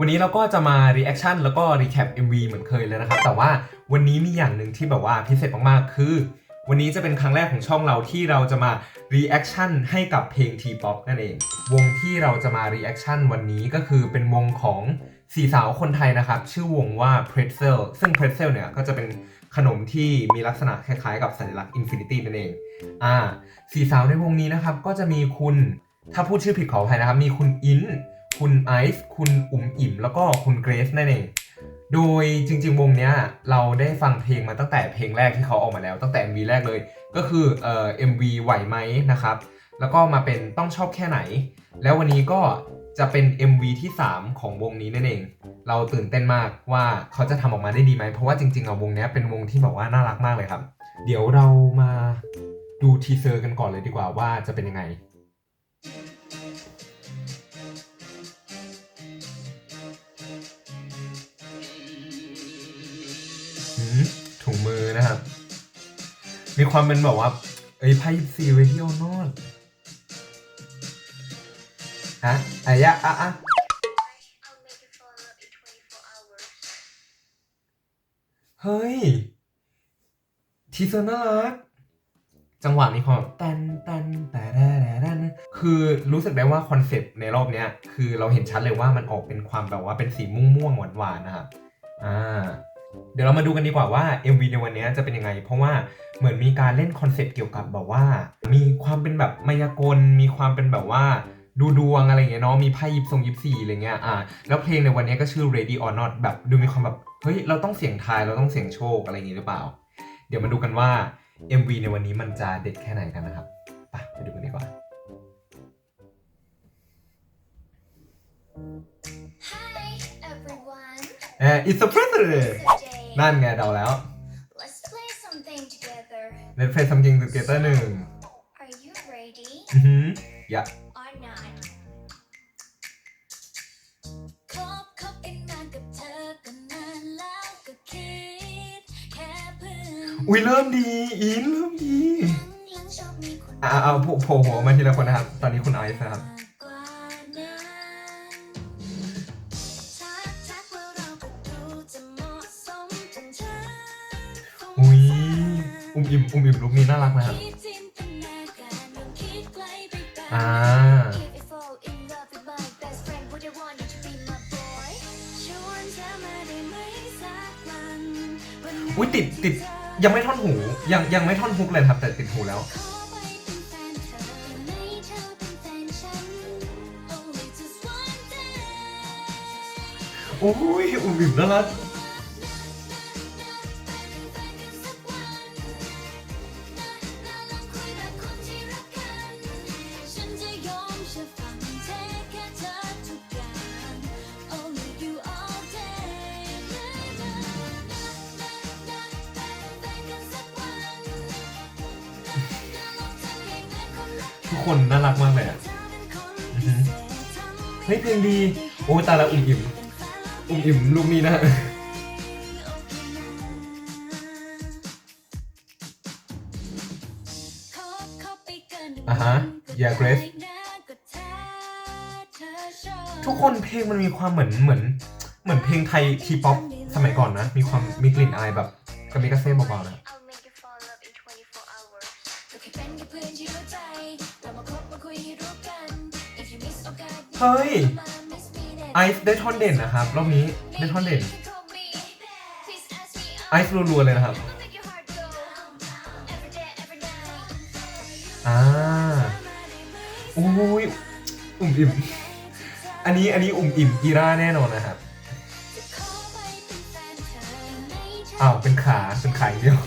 วันนี้เราก็จะมา reaction แล้วก็ recap MV เหมือนเคยเลยนะครับ แต่ว่าวันนี้มีอย่างหนึ่งที่แบบว่าพิเศษมากๆ คือ วันนี้จะเป็นครั้งแรกของช่องเราที่เราจะมา reaction ให้กับเพลง T-pop นั่นเอง วงที่เราจะมา reaction วันนี้ก็คือเป็นวงของสี่สาวคนไทยนะครับ ชื่อวงว่า Pretzel ซึ่ง Pretzel เนี่ยก็จะเป็นขนมที่มีลักษณะคล้ายๆ กับสัญลักษณ์ Infinity นั่นเอง อ่าสี่สาวในวงนี้นะครับก็จะมีคุณถ้าพูดชื่อผิดขออภัยนะครับ มีคุณอิน คุณไอซ์คุณอุ๋มอิ่มแล้วก็คุณเกรซนั่นเอง โดยจริง ๆ วงเนี้ยเราได้ฟังเพลงมาตั้งแต่เพลงแรกที่เขาออกมาแล้ว ตั้งแต่ MV แรกเลย ก็คือเอ่อ MV ไหวไหมนะครับ แล้วก็มาเป็นต้องชอบแค่ไหน แล้ววันนี้ก็จะเป็น MV ที่ 3 ของวงนี้นั่นเอง เราตื่นเต้นมากว่าเขาจะทำออกมาได้ดีไหม เพราะว่าจริงๆอะวงนี้เป็นวงที่แบบว่าน่ารักมากเลยครับ เดี๋ยวเรามาดูทีเซอร์กันก่อนเลยดีกว่าว่าจะเป็นยังไง มีความเป็นแบบว่า เอ้ยไพ่ซีเรดิโอนอดฮะอายะอะอะเฮ้ย ทีเซอร์น่ารัก จังหวะมีความตันตันแต่แต่แต่คือรู้สึกได้ว่าคอนเซปต์ในรอบเนี้ย คือเราเห็นชัดเลยว่ามันออกเป็นความแบบว่าเป็นสีม่วงม่วงหวานหวานๆนะครับอ่า เดี๋ยวเรามาดูกันดีกว่าว่า MV ในวันนี้จะเป็นยังไง เพราะว่าเหมือนมีการเล่นคอนเซปต์เกี่ยวกับแบบว่า มีความเป็นแบบมายากล มีความเป็นแบบว่าดูดวงอะไรอย่างเงี้ยเนาะมีไพ่ยิบทรงยิบสี่อะไรเงี้ยอ่าแล้วเพลงในวันนี้ก็ชื่อ Ready or Not แบบดูมีความแบบเฮ้ยเราต้องเสี่ยงทายเราต้องเสี่ยงโชคอะไรอย่างงี้หรือเปล่า เดี๋ยวมาดูกันว่า MV ในวันนี้มันจะเด็ดแค่ไหนกันนะครับไปไปดูกันดีกว่า Hi everyone. เอ่อ It's a president Today, นั่นไงเดาแล้ว let's play something together. Let's play something together หนึ่ง Are you ready อือหืออย่า or not? คบคบกันมากับเธอก็นานแล้วก็คิดแค่เพื่อนอุ้ยเริ่มดีอินเริ่มดี หลังหลังชอบมีคน อ่าเอาโผล่โผล่หัวมาทีละคนนะครับ ตอนนี้คุณไอซ์นะครับ อุ้มอิ่มอุ้มอิ่มลุกนี้น่ารักนะครับอ่าอุ้ยติดติดยังไม่ท่อนหู ยังยังไม่ท่อนฮุกเลยครับ แต่ติดหูแล้วขอไปเป็นแฟนเธอได้ไหมเธอเป็นแฟนฉัน Only just one day อุ้ยอุ้มอิ่มน่ารัก ทุกคนน่ารักมากเลยอะเธอเป็นคนอือหือเฮ้ยเพลงดี โอ้ยตายแล้วอุ้มอิ่มอุ้มอิ่มลูกนี้นะ อะฮะอย่า Grace ทุกคนเพลงมันมีความเหมือนเหมือน เหมือนเพลงไทยทีป๊อปสมัยก่อนนะ มีความมีกลิ่นอายแบบกามิกาเซ่เบาๆนะ เฮ้ย ไอซ์ได้ท่อนเด่นนะครับ รอบนี้ได้ท่อนเด่น ไอซ์รัวๆเลยนะครับ อ่าอุ้ยอุ่มอิ่ม อันนี้อันนี้อุ่มอิ่มกีราแน่นอนนะครับอ้าวเป็นขาเป็นขาอย่างเดียว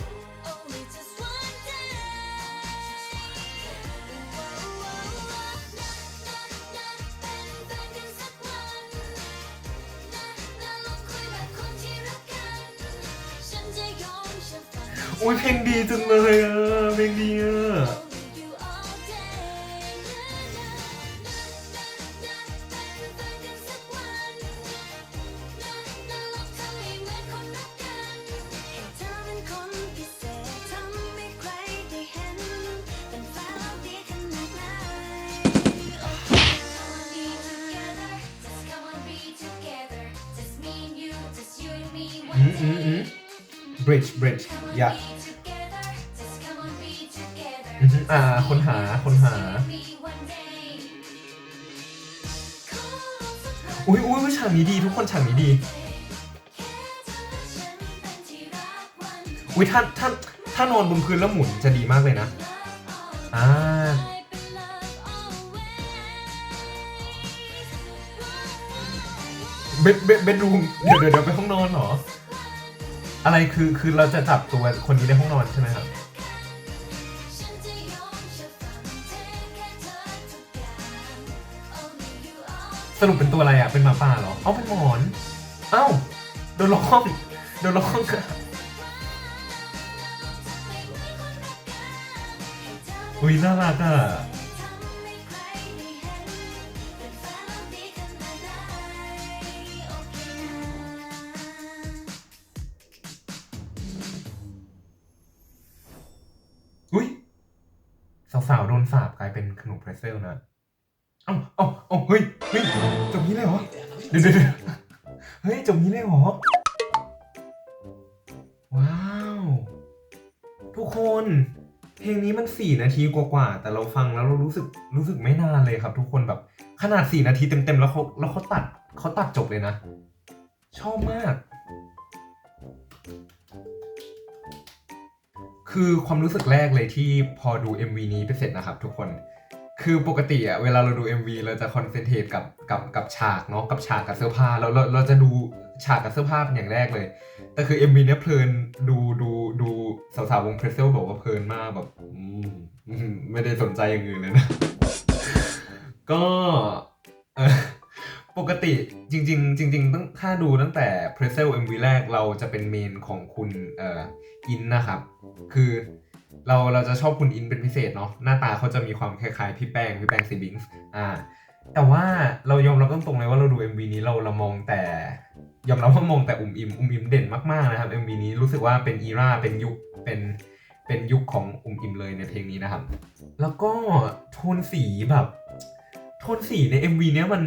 อุ้ยเพลงดีจังเลยเออเพลงดีอะอือืมอืม bridge bridge Come on, yeah be together. Just come on, be together. อือฮึอ่าคนหาคนหา อุ้ยอุ้ยฉากนี้ดี ทุกคนฉากนี้ดี อุ้ยถ้าถ้าถ้านอนบนพื้นแล้วหมุนจะดีมากเลยนะ อ่าเบดเบดเบดรูมเดี๋ยวเดี๋ยวเดี๋ยวไปห้องนอนเหรอ อะไรคือคือเราจะจับตัวคนนี้ในห้องนอนใช่ไหมครับฉันจะยอมเชื่อฟังเทแค่เธอทุกอย่าง Only you all สรุปเป็นตัวอะไรอะ เป็นหมาป่าเหรอ เอ้าเป็นหมอน เอ้าโดนล็อกห้องโดนล็อกห้องอะอุ้ยน่ารักอะ สาวๆโดนสาบกลายเป็นขนมเพรสเซลนะเอ้าเอ้าเอ้าเฮ้ยเฮ้ยจบนี้เลยเหรอเดี๋ยวเดี๋ยวเดี๋ยวเฮ้ยจบนี้เลยเหรอ ว้าว ทุกคนเพลงนี้มันสี่นาทีกว่าๆแต่เราฟังแล้วเรารู้สึกรู้สึกไม่นานเลยครับ ทุกคนแบบขนาดสี่นาทีเต็มๆแล้วเขาแล้วเขาตัดเขาตัดจบเลยนะ ชอบมาก คือความรู้สึกแรกเลยที่พอดู MV นี้ไปเสร็จนะครับทุกคน คือปกติอะเวลาเราดู MV เราจะคอนเซนเทรตกับกับกับฉากเนาะกับฉากกับเสื้อผ้าเราเราเราจะดูฉากกับเสื้อผ้าเป็นอย่างแรกเลย แต่คือ MV เนี้ยเพลินดูดูดูสาวๆวงเพรสเซลบอกว่าเพลินมากแบบไม่ได้สนใจอย่างอื่นเลยนะ ก็ ปกติจริง ๆ จริง ๆ ตั้งถ้าดูตั้งแต่ p r e s e l MV แรกเราจะเป็นเมนของคุณเอ่ออินนะครับ คือเราเราจะชอบคุณอินเป็นพิเศษเนาะหน้าตาเขาจะมีความคล้ายๆพี่แป้งพี่แป้งซีบิงส์อ่าแต่ว่าเรายอมรับตรงๆเลยว่าเราดู MV นี้เราเรามองแต่ยอมรับว่ามองแต่อุ่มอิมอุ่มอิมเด่นมากๆนะครับ MV นี้รู้สึกว่าเป็นอีราเป็นยุคเป็นเป็นยุคของอุ่มอิมเลยในเพลงนี้นะครับ แล้วก็โทนสีแบบ โทนสีใน MV เนี้ยมัน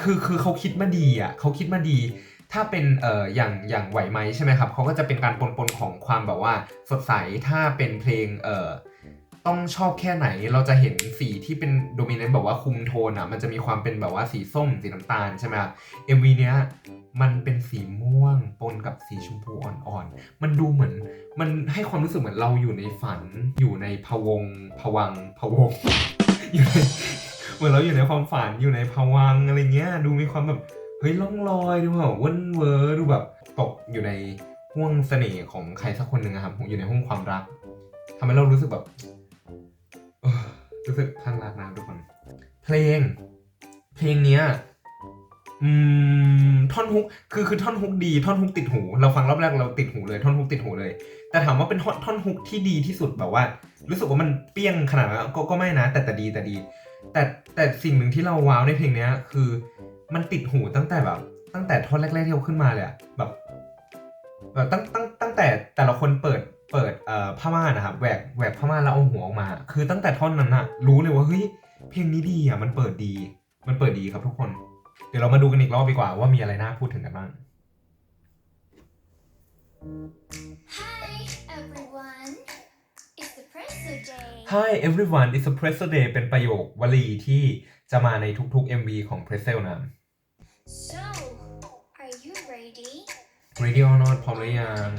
คือคือเขาคิดมาดีอะเขาคิดมาดี ถ้าเป็นเอ่ออย่างอย่างไหวไหมใช่ไหมครับเขาก็จะเป็นการปนปนของความแบบว่าสดใสถ้าเป็นเพลงเอ่อต้องชอบแค่ไหนเราจะเห็นสีที่เป็นโดมิเนนต์แบบว่าคุมโทนอะมันจะมีความเป็นแบบว่าสีส้มสีน้ำตาลใช่ไหมครับ MV เนี้ยมันเป็นสีม่วงปนกับสีชมพูอ่อนๆ มันดูเหมือน มันให้ความรู้สึกเหมือนเราอยู่ในฝัน อยู่ในพวงพวังพวงอยู่ใน เหมือนเราอยู่ในความฝันอยู่ในภวังอะไรเงี้ย ดูมีความแบบเฮ้ยล่องลอยดูแบบเว้นเวอร์ดูแบบตกอยู่ในห่วงเสน่ห์ของใครสักคนหนึ่งครับอยู่ในห้วงความรักทำให้เรารู้สึกแบบรู้สึกคลั่งรักนะทุกคนเพลง เพลงเนี้ยอืมท่อนฮุกคือคือท่อนฮุกดีท่อนฮุกติดหู เราฟังรอบแรกเราติดหูเลยท่อนฮุกติดหูเลย แต่ถามว่าเป็นท่อนท่อนฮุกที่ดีที่สุดแบบว่า รู้สึกว่ามันเปี้ยงขนาดนั้นก็ก็ไม่นะ แต่แต่ดีแต่ดี แต่แต่สิ่งหนึ่งที่เราว้าวในเพลงเนี้ย คือมันติดหูตั้งแต่แบบ ตั้งแต่ท่อนแรกๆที่เขาขึ้นมาเลยอะแบบแบบตั้งตั้งตั้งแต่แต่ละคนเปิดเปิดเอ่อผ้าม่านนะครับแหวกแหวกผ้าม่านแล้วเอาหัวออกมา คือตั้งแต่ท่อนนั้นอะรู้เลยว่าเฮ้ยเพลงนี้ดีอะมันเปิดดี มันเปิดดีครับทุกคน เดี๋ยวเรามาดูกันอีกรอบดีกว่าว่ามีอะไรน่าพูดถึงกันบ้าง Hi everyone it's the presser day Hi everyone it's a Presso Day เป็นประโยควลีที่จะมาในทุกๆ MV ของ p r e s e l นะ so are you ready Ready or not พร้อมหรือยัง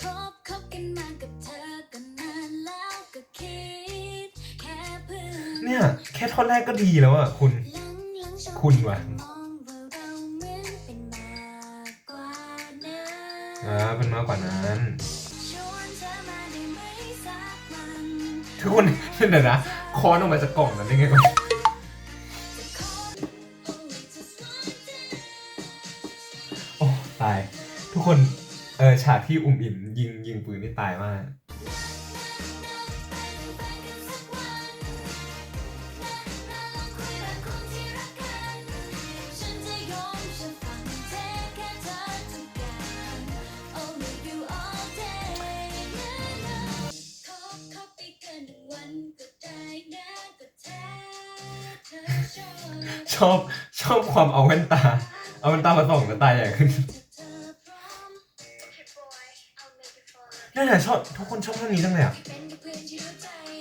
คบคบกันมากับเธอก็นานแล้วก็คิดแค่เพื่อนเนี่ย แค่ท่อนแรกก็ดีแล้วอะ คุณ หลังหลังชอบคุณว่ะมองว่าเราเหมือนเป็นมากกว่านั้น อ่าเป็นมากกว่านั้นชวน ทุกคนเดี๋ยวนะคอนออกมาจากกล่องนั้นได้ไงก่อนจะโอ้ตาย ทุกคนเออฉากที่อุ่มอิ่มยิงยิงปืนนี่ตายมาก อบชอบความเอาแว่นตา เอาแว่นตามาส่องตาใหญ่ขึ้นนั่นแหละชอบทุกคนชอบเรื่องนี้จังเลยอะ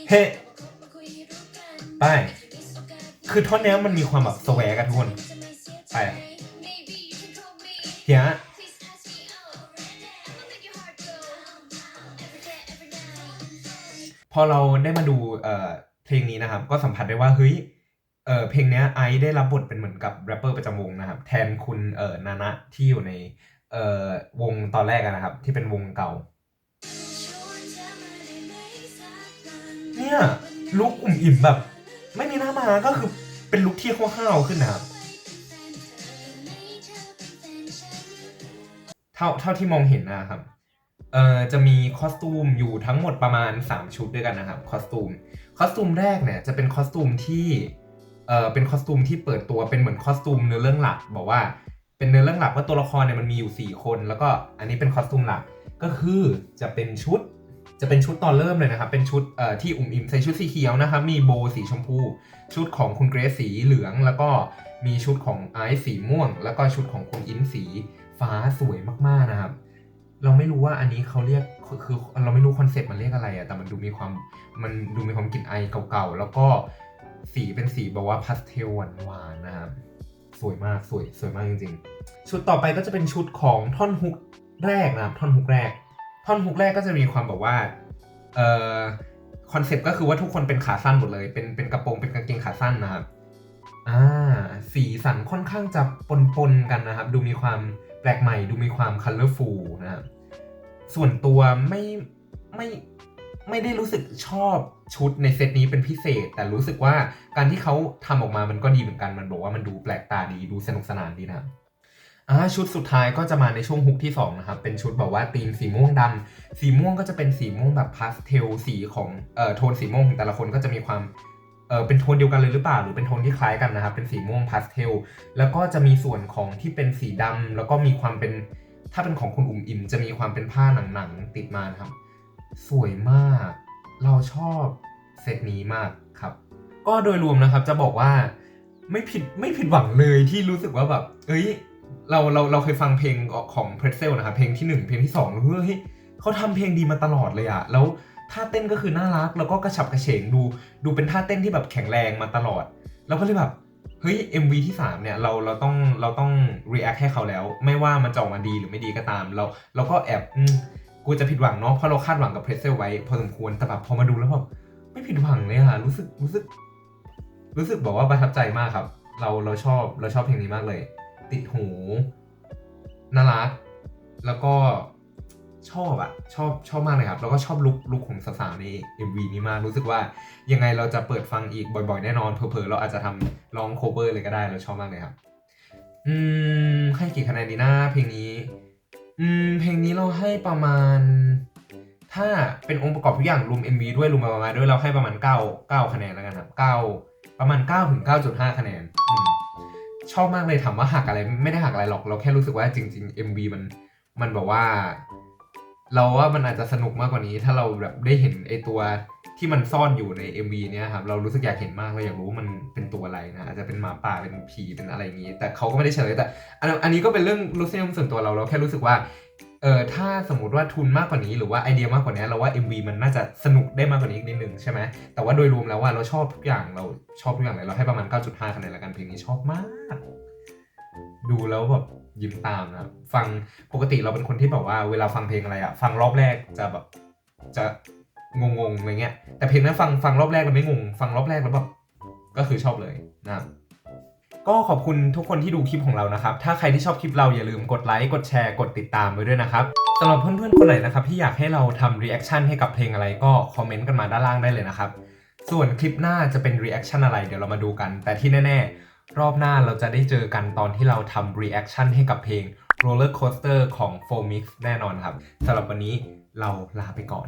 เฮ้ไปคือท่อนนี้มันมีความแบบสแวกันทุกคนไปเฮียพอเราได้มาดูเอ่อเพลงนี้นะครับ ก็สัมผัสได้ว่าเฮ้ย เออเพลงเนี้ยไอซ์ได้รับบทเป็นเหมือนกับแรปเปอร์ประจำวงนะครับแทนคุณเออนานะที่อยู่ในเออวงตอนแรกอะนะครับ ที่เป็นวงเก่า เนี่ยลุกอุ่มอิ่มแบบ ไม่มีหน้ามาก็คือเป็นลุกที่ห้าวๆขึ้นนะครับเท่าเท่าที่มองเห็นนะครับเอ่อจะมีคอสตูมอยู่ทั้งหมดประมาณ 3 ชุดด้วยกันนะครับคอสตูมคอสตูมแรกเนี่ยจะเป็นคอสตูมที่ เออเป็นคอสตูมที่เปิดตัวเป็นเหมือนคอสตูมเนื้อเรื่องหลัก บอกว่าเป็นเนื้อเรื่องหลักว่าตัวละครเนี่ยมันมีอยู่ 4 คน แล้วก็อันนี้เป็นคอสตูมหลักก็คือจะเป็นชุดจะเป็นชุดตอนเริ่มเลยนะครับ เป็นชุดเอ่อที่อุ่มอิ่มใส่ชุดสีเขียวนะครับ มีโบสีชมพู ชุดของคุณเกรซสีเหลือง แล้วก็มีชุดของไอซ์สีม่วง แล้วก็ชุดของคุณอินสีฟ้าสวยมากๆนะครับ เราไม่รู้ว่าอันนี้เขาเรียกคือคือเราไม่รู้คอนเซ็ปต์มันเรียกอะไรอะแต่มันดูมีความมันดูมีความกลิ่นไอเก่าๆ แล้วก็ สีเป็นสีแบบว่าพาสเทลหวานๆนะครับ สวยมากสวยสวยมากจริงๆ ชุดต่อไปก็จะเป็นชุดของท่อนฮุกแรกนะครับ ท่อนฮุกแรก ท่อนฮุกแรกก็จะมีความแบบว่าเอ่อคอนเซ็ปต์ก็คือว่าทุกคนเป็นขาสั้นหมดเลย เป็นเป็นกระโปรงเป็นกางเกงขาสั้นนะครับอ่าสีสันค่อนข้างจะปนๆกันนะครับ ดูมีความแปลกใหม่ ดูมีความคัลเลอร์ฟูลนะครับส่วนตัวไม่ไม่ไม่ได้รู้สึกชอบ ชุดในเซตนี้เป็นพิเศษ แต่รู้สึกว่าการที่เขาทำออกมามันก็ดีเหมือนกันมันบอกว่ามันดูแปลกตาดีดูสนุกสนานดีนะอ่าชุดสุดท้ายก็จะมาในช่วงฮุกที่2นะครับเป็นชุดแบบว่าธีมสีม่วงดำสีม่วงก็จะเป็นสีม่วงแบบพาสเทลสีของเอ่อโทนสีม่วงของแต่ละคนก็จะมีความเออเป็นโทนเดียวกันเลยหรือเปล่าหรือเป็นโทนที่คล้ายกันนะครับเป็นสีม่วงพาสเทลแล้วก็จะมีส่วนของที่เป็นสีดำแล้วก็มีความเป็นถ้าเป็นของคุณอุ่มอิ่มจะมีความเป็นผ้าหนังๆติดมานะครับ สวยมาก เราชอบเซตนี้มากครับ ก็โดยรวมนะครับจะบอกว่าไม่ผิดไม่ผิดหวังเลยที่รู้สึกว่าแบบ เอ้ย เราเราเราเคยฟังเพลงของ Pretzel นะครับเพลงที่ 1 เพลงที่2แล้วเฮ้ยเขาทำเพลงดีมาตลอดเลยอะแล้วท่าเต้นก็คือน่ารัก แล้วก็กระฉับกระเฉงดู ดูเป็นท่าเต้นที่แบบแข็งแรงมาตลอด แล้วก็เลยแบบเฮ้ย MV ที่ 3 เนี่ยเราเราต้องเราต้อง react ให้เขาแล้ว ไม่ว่ามันจะออกมาดีหรือไม่ดีก็ตาม เราเราก็แอบ กูจะผิดหวังเนาะเพราะเราคาดหวังกับ Pretzel ไว้พอสมควรแต่แบบพอมาดูแล้วแบบไม่ผิดหวังเลยอะรู้สึกรู้สึก รู้สึกบอกว่าประทับใจมากครับ เราเราชอบเราชอบเพลงนี้มากเลย ติดหูน่ารักแล้วก็ชอบอะชอบชอบมากเลยครับแล้วก็ชอบลุคลุคของสาวๆใน MV นี้มากรู้สึกว่ายังไงเราจะเปิดฟังอีกบ่อยๆ แน่นอนเผลอๆเราอาจจะทำร้องโคเวอร์เลยก็ได้เราชอบมากเลยครับ อืมให้กี่คะแนนดีนะเพลงนี้ อืมเพลงนี้เราให้ประมาณ ถ้าเป็นองค์ประกอบทุกอย่างรวม MV ด้วยรวมประมาณด้วยเราให้ประมาณ 9 9 คะแนนแล้วกันครับ9ประมาณ9ถึง9.5 คะแนนอชอบมากเลยถามว่าหักอะไรไม่ได้หักอะไรหรอกเราแค่รู้สึกว่าจริง ๆ MV มันมันแบบว่า เราว่ามันอาจจะสนุกมากกว่านี้ ถ้าเราแบบได้เห็นไอตัว ที่มันซ่อนอยู่ใน MV เนี้ยครับเรารู้สึกอยากเห็นมากเราอยากรู้ว่ามันเป็นตัวอะไรนะอาจจะเป็นหมาป่าเป็นผีเป็นอะไรอย่างนี้ แต่เขาก็ไม่ได้เฉลยแต่อันนี้ก็เป็นเรื่องรสนิยมส่วนตัวเราเราแค่รู้สึกว่าเออถ้าสมมติว่าทุนมากกว่านี้หรือว่าไอเดียมากกว่านี้เราว่า MV มันน่าจะสนุกได้มากกว่านี้อีกนิดนึงใช่ไหมแต่ว่าโดยรวมแล้วว่าเราชอบทุกอย่างเราชอบทุกอย่างเลยเราให้ประมาณ 9.5คะแนนละกันเพลงนี้ชอบมาก ดูแล้วแบบยิ้มตามนะฟังปกติเราเป็นคนที่แบบว่าเวลาฟังเพลงอะไรอะฟังรอบแรกจะแบบจะ งงๆอะไรเงี้ยแต่เพลงนั้นฟังฟังรอบแรกเราไม่งง ฟังรอบแรกแล้วแบบก็คือชอบเลยนะครับก็ขอบคุณทุกคนที่ดูคลิปของเรานะครับ ถ้าใครที่ชอบคลิปเราอย่าลืมกดไลค์ กดแชร์ กดติดตามไว้ด้วยนะครับสำหรับเพื่อนๆคนไหนนะครับที่อยากให้เราทำรีแอคชั่นให้กับเพลงอะไรก็คอมเมนต์กันมาด้านล่างได้เลยนะครับ ส่วนคลิปหน้าจะเป็นรีแอคชั่นอะไรเดี๋ยวเรามาดูกัน แต่ที่แน่ๆ รอบหน้าเราจะได้เจอกันตอนที่เราทำรีแอคชั่นให้กับเพลง Roller Coaster ของ f o m i x แน่นอนครับสำหรับวันนี้เราลาไปก่อน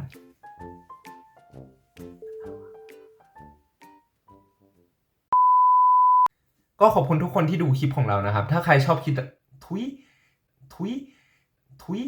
ก็ขอบคุณทุกคนที่ดูคลิปของเรานะครับ ถ้าใครชอบคลิปทุย ทุย ทุย